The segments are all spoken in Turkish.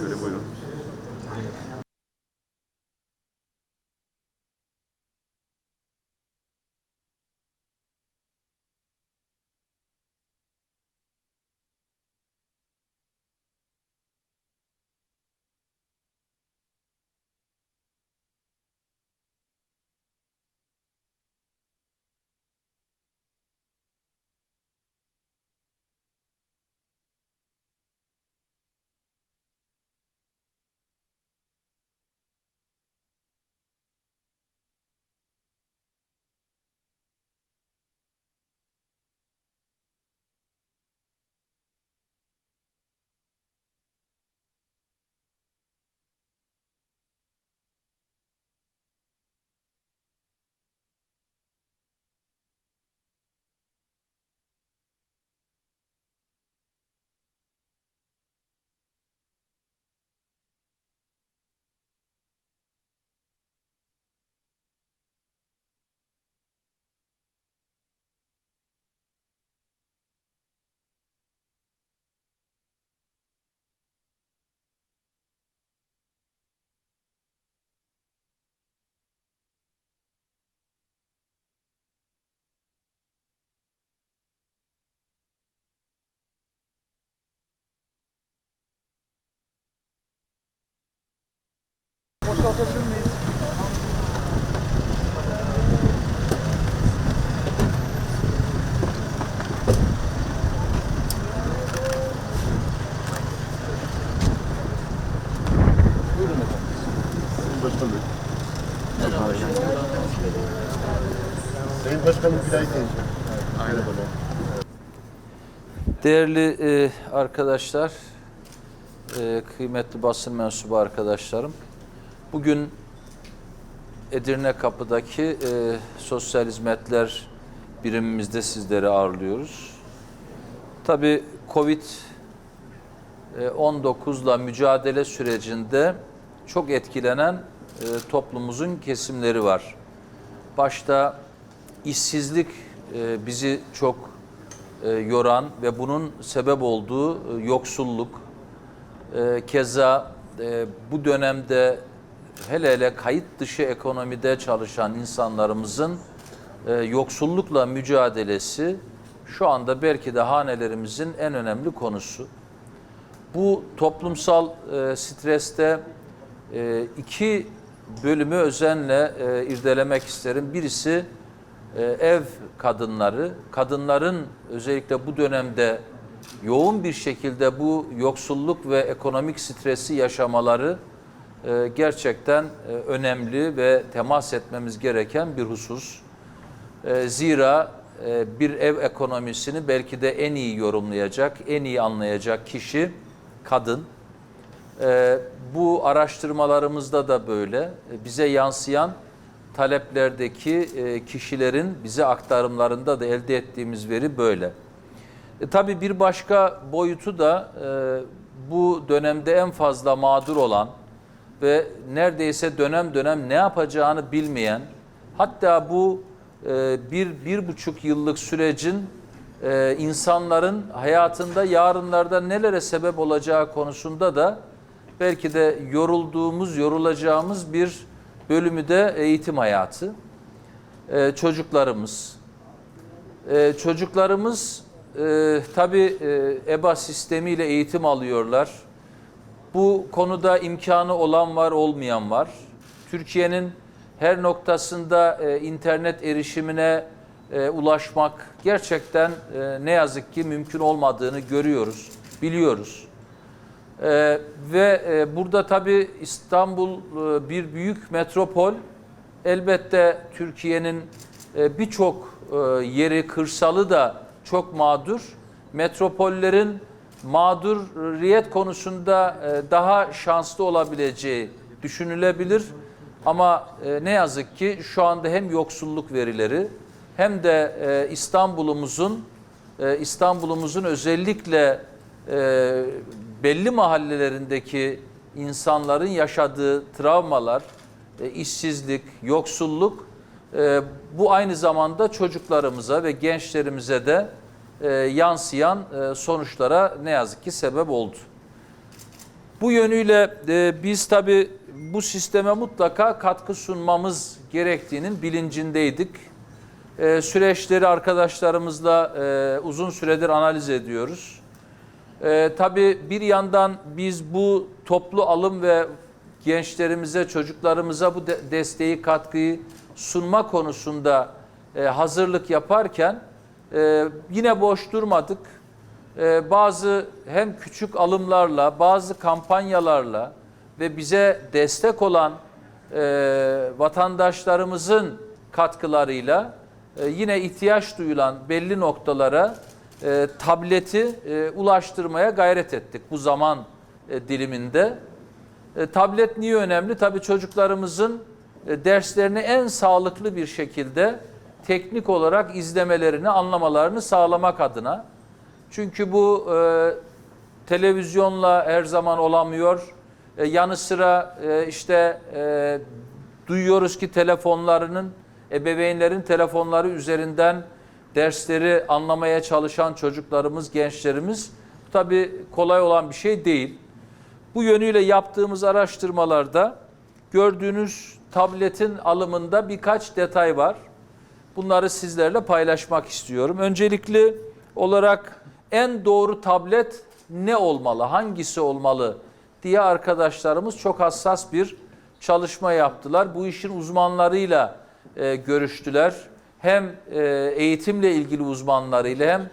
Şöyle buyurun. Başkanım. Sayın Başkanım Aynen. Değerli e, arkadaşlar, e, kıymetli basın mensubu arkadaşlarım, bugün Edirne Kapı'daki e, sosyal hizmetler birimimizde sizleri ağırlıyoruz. Tabii Covid-19'la mücadele sürecinde çok etkilenen e, toplumumuzun kesimleri var. Başta işsizlik e, bizi çok e, yoran ve bunun sebep olduğu e, yoksulluk. E, keza e, bu dönemde hele hele kayıt dışı ekonomide çalışan insanlarımızın e, yoksullukla mücadelesi şu anda belki de hanelerimizin en önemli konusu. Bu toplumsal e, streste e, iki bölümü özenle e, irdelemek isterim. Birisi e, ev kadınları, kadınların özellikle bu dönemde yoğun bir şekilde bu yoksulluk ve ekonomik stresi yaşamaları e, gerçekten e, önemli ve temas etmemiz gereken bir husus. E, Zira e, bir ev ekonomisini belki de en iyi yorumlayacak, en iyi anlayacak kişi kadın. E, Bu araştırmalarımızda da böyle. Bize yansıyan taleplerdeki e, kişilerin bize aktarımlarında da elde ettiğimiz veri böyle. E, tabii bir başka boyutu da bu dönemde en fazla mağdur olan ve neredeyse dönem dönem ne yapacağını bilmeyen, hatta bu e, bir, bir buçuk yıllık sürecin e, insanların hayatında yarınlarda nelere sebep olacağı konusunda da belki de yorulduğumuz, yorulacağımız bir bölümü de eğitim hayatı. E, çocuklarımız. E, çocuklarımız e, tabii e, EBA sistemiyle eğitim alıyorlar. Bu konuda imkanı olan var, olmayan var. Türkiye'nin her noktasında e, internet erişimine e, ulaşmak gerçekten e, ne yazık ki mümkün olmadığını görüyoruz, biliyoruz. E, ve e, burada tabii İstanbul e, bir büyük metropol. Elbette Türkiye'nin e, birçok e, yeri, kırsalı da çok mağdur. Metropollerin mağduriyet konusunda e, daha şanslı olabileceği düşünülebilir. Ama e, ne yazık ki şu anda hem yoksulluk verileri hem de e, İstanbul'umuzun e, İstanbul'umuzun özellikle belli mahallelerindeki insanların yaşadığı travmalar, işsizlik, yoksulluk bu aynı zamanda çocuklarımıza ve gençlerimize de e, yansıyan e, sonuçlara ne yazık ki sebep oldu. Bu yönüyle e, biz tabii bu sisteme mutlaka katkı sunmamız gerektiğinin bilincindeydik. E, süreçleri arkadaşlarımızla e, uzun süredir analiz ediyoruz. E, tabii bir yandan biz bu toplu alım ve gençlerimize, çocuklarımıza bu de- desteği, katkıyı sunma konusunda e, hazırlık yaparken e, yine boş durmadık. E, bazı hem küçük alımlarla, bazı kampanyalarla ve bize destek olan e, vatandaşlarımızın katkılarıyla e, yine ihtiyaç duyulan belli noktalara e, tableti ulaştırmaya gayret ettik bu zaman diliminde. Tablet niye önemli? Tabii çocuklarımızın derslerini en sağlıklı bir şekilde teknik olarak izlemelerini, anlamalarını sağlamak adına. Çünkü bu e, televizyonla her zaman olamıyor. E, yanı sıra e, işte e, duyuyoruz ki telefonlarının, ebeveynlerin telefonları üzerinden dersleri anlamaya çalışan çocuklarımız, gençlerimiz bu tabii kolay olan bir şey değil. Bu yönüyle yaptığımız araştırmalarda gördüğünüz tabletin alımında birkaç detay var. Bunları sizlerle paylaşmak istiyorum. Öncelikli olarak en doğru tablet ne olmalı, hangisi olmalı diye arkadaşlarımız çok hassas bir çalışma yaptılar. Bu işin uzmanlarıyla e, görüştüler. Hem e, eğitimle ilgili uzmanlarıyla hem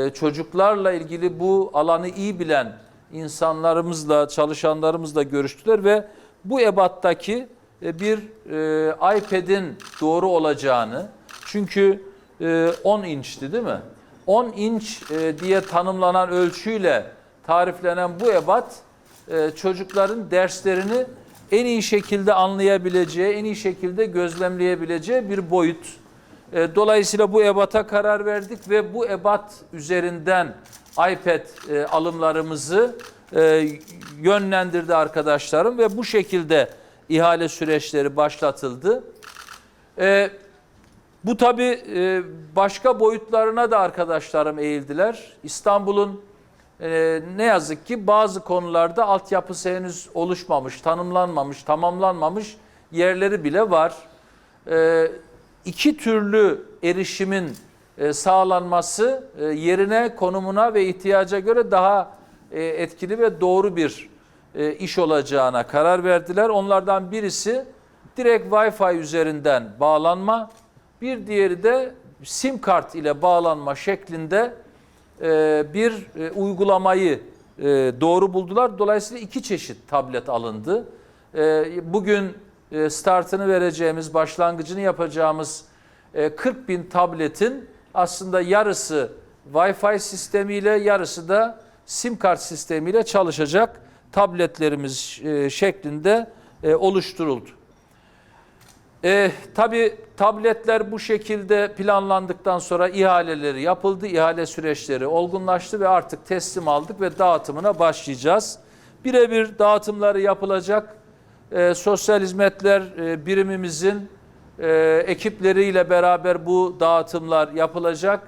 e, çocuklarla ilgili bu alanı iyi bilen insanlarımızla, çalışanlarımızla görüştüler ve bu ebattaki e, bir e, iPad'in doğru olacağını, çünkü e, 10 inçti değil mi? 10 inç e, diye tanımlanan ölçüyle tariflenen bu ebat e, çocukların derslerini en iyi şekilde anlayabileceği, en iyi şekilde gözlemleyebileceği bir boyut. E, Dolayısıyla bu ebata karar verdik ve bu ebat üzerinden iPad e, alımlarımızı e, yönlendirdi arkadaşlarım ve bu şekilde ihale süreçleri başlatıldı. Bu tabii e, başka boyutlarına da arkadaşlarım eğildiler. İstanbul'un e, ne yazık ki bazı konularda altyapısı henüz oluşmamış, tanımlanmamış, tamamlanmamış yerleri bile var. E, iki türlü erişimin sağlanması yerine, konumuna ve ihtiyaca göre daha etkili ve doğru bir iş olacağına karar verdiler. Onlardan birisi direkt Wi-Fi üzerinden bağlanma, bir diğeri de sim kart ile bağlanma şeklinde e, bir e, uygulamayı e, doğru buldular. Dolayısıyla iki çeşit tablet alındı. Bugün startını vereceğimiz, başlangıcını yapacağımız e, 40 bin tabletin aslında yarısı Wi-Fi sistemiyle, yarısı da sim kart sistemiyle çalışacak tabletlerimiz şeklinde oluşturuldu. E, tabii tabletler bu şekilde planlandıktan sonra ihaleleri yapıldı. İhale süreçleri olgunlaştı ve artık teslim aldık ve dağıtımına başlayacağız. Birebir dağıtımları yapılacak. E, sosyal hizmetler e, birimimizin e, ekipleriyle beraber bu dağıtımlar yapılacak.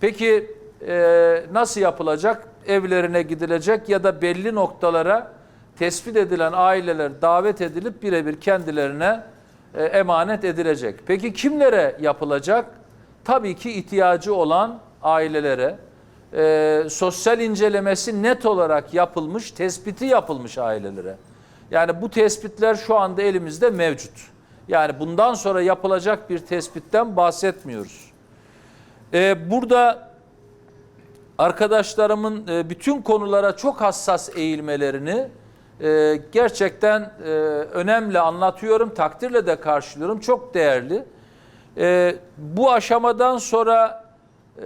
Peki e, nasıl yapılacak? Evlerine gidilecek ya da belli noktalara tespit edilen aileler davet edilip birebir kendilerine emanet edilecek. Peki kimlere yapılacak? Tabii ki ihtiyacı olan ailelere. E, sosyal incelemesi net olarak yapılmış, tespiti yapılmış ailelere. Yani bu tespitler şu anda elimizde mevcut. Yani bundan sonra yapılacak bir tespitten bahsetmiyoruz. E, burada arkadaşlarımın e, bütün konulara çok hassas eğilmelerini e, gerçekten e, önemli anlatıyorum, takdirle de karşılıyorum. Çok değerli. E, bu aşamadan sonra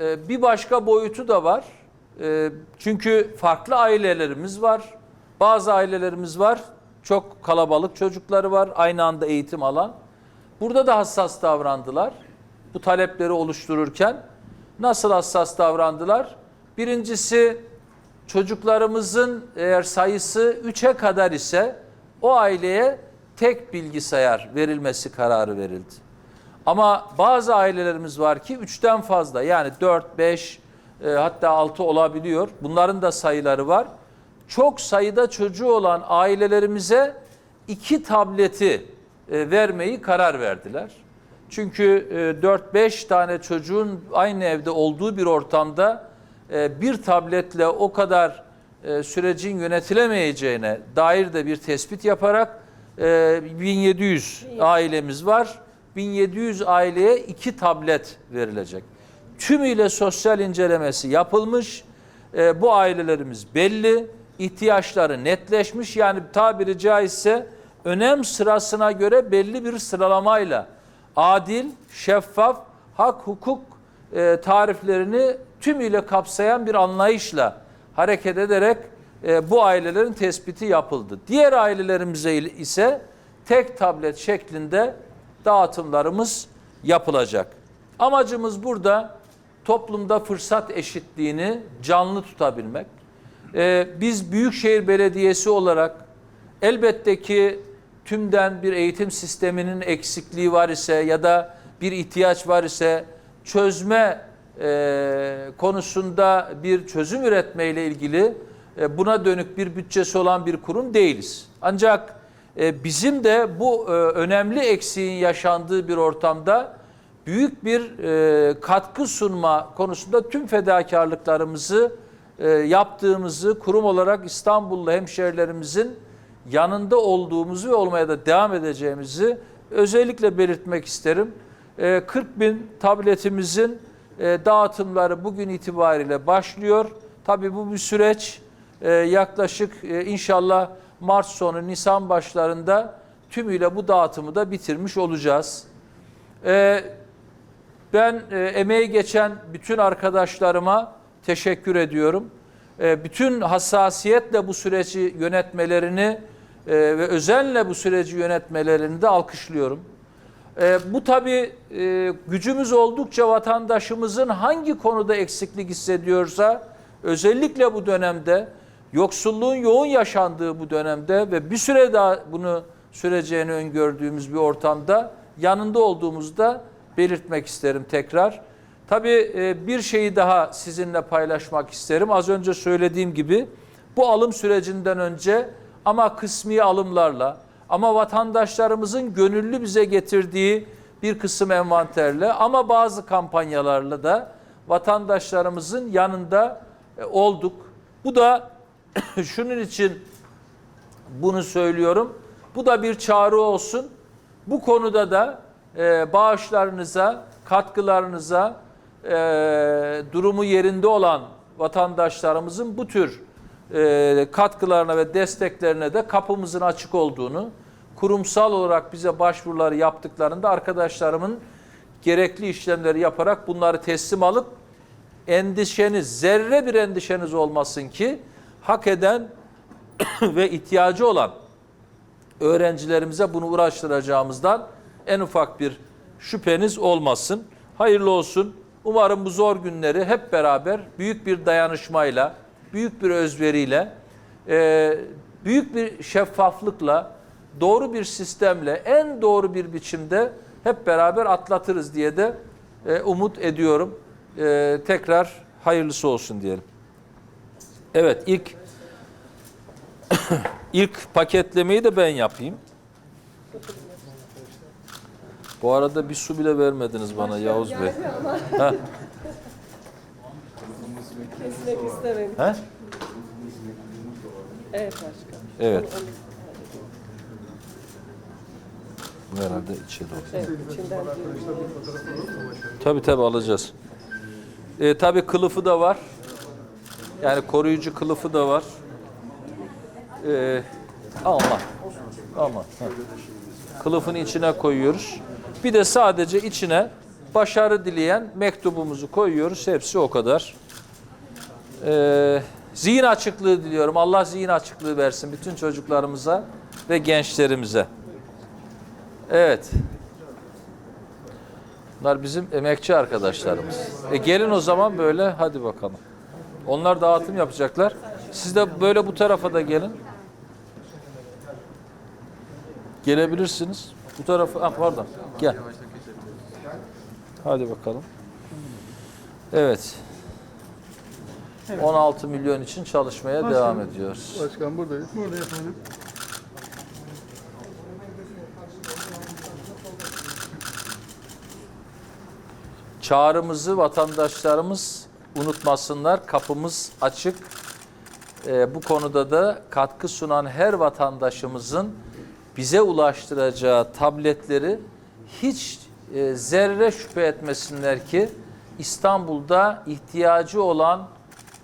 e, bir başka boyutu da var. E, çünkü farklı ailelerimiz var. Bazı ailelerimiz var. Çok kalabalık çocukları var. Aynı anda eğitim alan. Burada da hassas davrandılar. Bu talepleri oluştururken nasıl hassas davrandılar? Birincisi çocuklarımızın eğer sayısı 3'e kadar ise o aileye tek bilgisayar verilmesi kararı verildi. Ama bazı ailelerimiz var ki 3'ten fazla yani 4, 5 e, hatta 6 olabiliyor. Bunların da sayıları var. çok sayıda çocuğu olan ailelerimize iki tableti e, vermeyi karar verdiler. Çünkü e, 4-5 tane çocuğun aynı evde olduğu bir ortamda bir tabletle o kadar e, sürecin yönetilemeyeceğine dair de bir tespit yaparak e, 1700 ailemiz var. 1700 aileye iki tablet verilecek. Tümüyle sosyal incelemesi yapılmış. E, bu ailelerimiz belli, ihtiyaçları netleşmiş. Yani tabiri caizse önem sırasına göre belli bir sıralamayla adil, şeffaf, hak, hukuk e, tariflerini tümüyle kapsayan bir anlayışla hareket ederek e, bu ailelerin tespiti yapıldı. Diğer ailelerimize ise tek tablet şeklinde dağıtımlarımız yapılacak. Amacımız burada toplumda fırsat eşitliğini canlı tutabilmek. Ee, biz Büyükşehir Belediyesi olarak elbette ki tümden bir eğitim sisteminin eksikliği var ise ya da bir ihtiyaç var ise çözme e, konusunda bir çözüm üretmeyle ilgili e, buna dönük bir bütçesi olan bir kurum değiliz. Ancak e, bizim de bu e, önemli eksiğin yaşandığı bir ortamda büyük bir e, katkı sunma konusunda tüm fedakarlıklarımızı e, yaptığımızı kurum olarak İstanbullu hemşehrilerimizin yanında olduğumuzu ve olmaya da devam edeceğimizi özellikle belirtmek isterim. E, 40 bin tabletimizin e, dağıtımları bugün itibariyle başlıyor. Tabii bu bir süreç. E, yaklaşık e, inşallah Mart sonu Nisan başlarında tümüyle bu dağıtımı da bitirmiş olacağız. Ben e, emeği geçen bütün arkadaşlarıma teşekkür ediyorum. Bütün hassasiyetle bu süreci yönetmelerini ve özenle bu süreci yönetmelerini de alkışlıyorum. E, bu tabii e, gücümüz oldukça vatandaşımızın hangi konuda eksiklik hissediyorsa özellikle bu dönemde yoksulluğun yoğun yaşandığı bu dönemde ve bir süre daha bunu süreceğini öngördüğümüz bir ortamda yanında olduğumuzda belirtmek isterim tekrar. Tabii e, bir şeyi daha sizinle paylaşmak isterim. Az önce söylediğim gibi bu alım sürecinden önce ama kısmi alımlarla ama vatandaşlarımızın gönüllü bize getirdiği bir kısım envanterle ama bazı kampanyalarla da vatandaşlarımızın yanında e, olduk. Bu da şunun için bunu söylüyorum. Bu da bir çağrı olsun. Bu konuda da e, bağışlarınıza, katkılarınıza, e, durumu yerinde olan vatandaşlarımızın bu tür e, katkılarına ve desteklerine de kapımızın açık olduğunu, kurumsal olarak bize başvuruları yaptıklarında arkadaşlarımın gerekli işlemleri yaparak bunları teslim alıp endişeniz, zerre bir endişeniz olmasın ki hak eden ve ihtiyacı olan öğrencilerimize bunu uğraştıracağımızdan en ufak bir şüpheniz olmasın. Hayırlı olsun. Umarım bu zor günleri hep beraber büyük bir dayanışmayla, büyük bir özveriyle, e, büyük bir şeffaflıkla, doğru bir sistemle, en doğru bir biçimde hep beraber atlatırız diye de e, umut ediyorum. E, tekrar hayırlısı olsun diyelim. Evet ilk ilk paketlemeyi de ben yapayım. Bu arada bir su bile vermediniz bana Yavuz Bey. Kesmek istemedim. He? Evet başkanım. Evet. Onu- Herhalde içeri oldu. Evet, içinden. Tabii tabii alacağız. Ee, tabii kılıfı da var. Yani koruyucu kılıfı da var. Ee, alma. Alma. Ha. Kılıfını içine koyuyoruz. Bir de sadece içine başarı dileyen mektubumuzu koyuyoruz. Hepsi o kadar. Ee, zihin açıklığı diliyorum. Allah zihin açıklığı versin bütün çocuklarımıza ve gençlerimize. Evet. Bunlar bizim emekçi arkadaşlarımız. E gelin o zaman böyle hadi bakalım. Onlar dağıtım yapacaklar. Siz de böyle bu tarafa da gelin. Gelebilirsiniz. Bu tarafa, ah, pardon. Gel. Hadi bakalım. Evet. 16 milyon için çalışmaya devam ediyoruz. Başkan buradayız. Burada efendim. Çağrımızı vatandaşlarımız unutmasınlar. Kapımız açık. Ee, bu konuda da katkı sunan her vatandaşımızın bize ulaştıracağı tabletleri hiç e, zerre şüphe etmesinler ki İstanbul'da ihtiyacı olan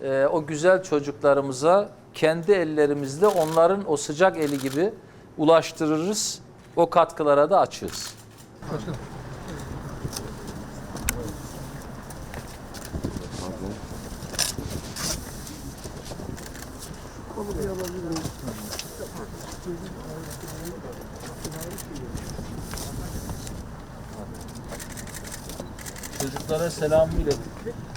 e, o güzel çocuklarımıza kendi ellerimizle onların o sıcak eli gibi ulaştırırız. O katkılara da açığız. Çocuklara selamı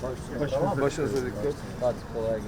iletin. Başınıza dikkat. Hadi kolay gelsin.